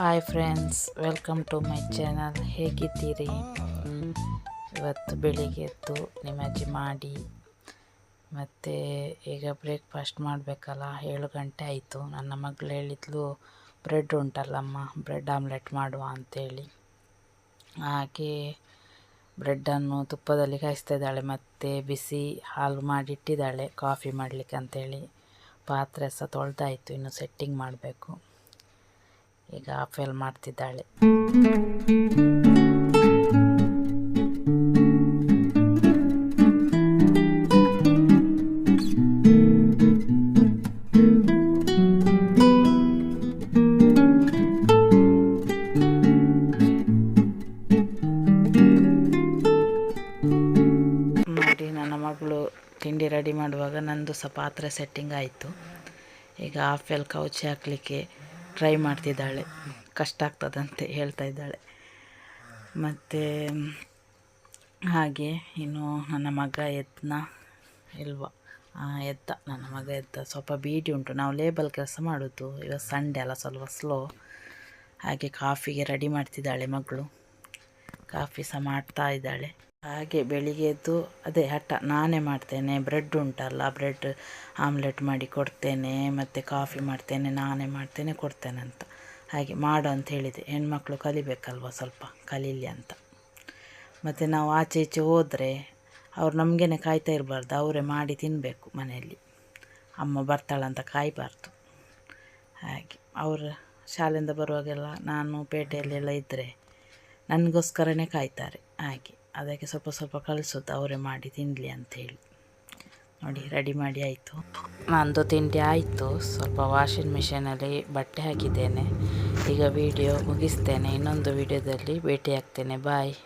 Hi friends, welcome to my channel. ಹೇಗಿದ್ದೀರಿ? ಇವತ್ತು ಬೆಳಿಗ್ಗೆ ಎದ್ದು ನಿಮಜ್ಜಿ ಮಾಡಿ, ಮತ್ತು ಈಗ ಬ್ರೇಕ್ಫಾಸ್ಟ್ ಮಾಡಬೇಕಲ್ಲ, ಏಳು ಗಂಟೆ ಆಯಿತು. ನನ್ನ ಮಗಳು ಹೇಳಿದ್ಲು, ಬ್ರೆಡ್ ಉಂಟಲ್ಲಮ್ಮ, ಬ್ರೆಡ್ ಆಮ್ಲೆಟ್ ಮಾಡುವ ಅಂತೇಳಿ. ಹಾಗೆ ಬ್ರೆಡ್ಡನ್ನು ತುಪ್ಪದಲ್ಲಿ ಕಾಯಿಸ್ತಾ ಇದ್ದಾಳೆ, ಮತ್ತು ಬಿಸಿ ಹಾಲು ಮಾಡಿಟ್ಟಿದ್ದಾಳೆ, ಕಾಫಿ ಮಾಡಲಿಕ್ಕೆ ಅಂತೇಳಿ. ಪಾತ್ರೆ ಸಹ ತೊಳೆದಾಯಿತು, ಇನ್ನು ಸೆಟ್ಟಿಂಗ್ ಮಾಡಬೇಕು. ಈಗ ಆಫೆಲ್ ಮಾಡ್ತಿದ್ದಾಳೆ. ನೋಡಿ, ನನ್ನ ಮಗಳು ತಿಂಡಿ ರೆಡಿ ಮಾಡುವಾಗ ನಂದು ಸಹ ಪಾತ್ರೆ ಸೆಟ್ಟಿಂಗ್ ಆಯಿತು. ಈಗ ಆಫೆಲ್ ಕೌಚಿ ಹಾಕಲಿಕ್ಕೆ ಟ್ರೈ ಮಾಡ್ತಿದ್ದಾಳೆ. ಕಷ್ಟ ಆಗ್ತದಂತೆ ಹೇಳ್ತಾ ಇದ್ದಾಳೆ. ಮತ್ತು, ಹಾಗೆ ಇನ್ನು ನನ್ನ ಮಗ ಎದ್ನ ಇಲ್ವ? ಎದ್ದ ನನ್ನ ಮಗ ಎದ್ದ ಸ್ವಲ್ಪ ಬೀಡಿ ಉಂಟು. ನಾವು ಲೇಬಲ್ ಕೆಲಸ ಮಾಡೋದು. ಇವತ್ತು ಸಂಡೇ ಅಲ್ಲ, ಸ್ವಲ್ಪ ಸ್ಲೋ ಹಾಗೆ ಕಾಫಿಗೆ ರೆಡಿ ಮಾಡ್ತಿದ್ದಾಳೆ ಮಗಳು. ಕಾಫಿ ಸಹ ಮಾಡ್ತಾ ಇದ್ದಾಳೆ. ಹಾಗೆ ಬೆಳಿಗ್ಗೆ ಎದ್ದು ಅದೇ ಹಠ ನಾನೇ ಮಾಡ್ತೇನೆ. ಬ್ರೆಡ್ ಉಂಟಲ್ಲ, ಬ್ರೆಡ್ ಆಮ್ಲೆಟ್ ಮಾಡಿ ಕೊಡ್ತೇನೆ, ಮತ್ತು ಕಾಫಿ ಮಾಡ್ತೇನೆ, ನಾನೇ ಮಾಡ್ತೇನೆ, ಕೊಡ್ತೇನೆ ಅಂತ. ಹಾಗೆ ಮಾಡು ಅಂತ ಹೇಳಿದೆ. ಹೆಣ್ಮಕ್ಳು ಕಲಿಬೇಕಲ್ವ ಸ್ವಲ್ಪ? ಕಲೀಲಿ ಅಂತ. ಮತ್ತು ನಾವು ಆಚೆ ಈಚೆ ಹೋದರೆ ಅವ್ರು ನಮಗೇನೆ ಕಾಯ್ತಾ ಇರಬಾರ್ದು. ಅವರೇ ಮಾಡಿ ತಿನ್ನಬೇಕು ಮನೆಯಲ್ಲಿ. ಅಮ್ಮ ಬರ್ತಾಳಂತ ಕಾಯಬಾರ್ದು. ಹಾಗೆ ಅವರು ಶಾಲೆಯಿಂದ ಬರುವಾಗೆಲ್ಲ ನಾನು ಪೇಟೆಯಲ್ಲೆಲ್ಲ ಇದ್ದರೆ ನನಗೋಸ್ಕರನೇ ಕಾಯ್ತಾರೆ. ಹಾಗೆ ಅದಕ್ಕೆ ಸ್ವಲ್ಪ ಸ್ವಲ್ಪ ಕಳಿಸೋದು ಅವರೇ ಮಾಡಿ ತಿನ್ನಲಿ ಅಂಥೇಳಿ. ನೋಡಿ ರೆಡಿ ಮಾಡಿ ಆಯಿತು. ನಂದು ತಿಂಡಿ ಆಯಿತು. ಸ್ವಲ್ಪ ವಾಷಿಂಗ್ ಮಿಷಿನಲ್ಲಿ ಬಟ್ಟೆ ಹಾಕಿದ್ದೇನೆ. ಈಗ ವಿಡಿಯೋ ಮುಗಿಸ್ತೇನೆ. ಇನ್ನೊಂದು ವಿಡಿಯೋದಲ್ಲಿ ಭೇಟಿಯಾಗ್ತೇನೆ. ಬಾಯ್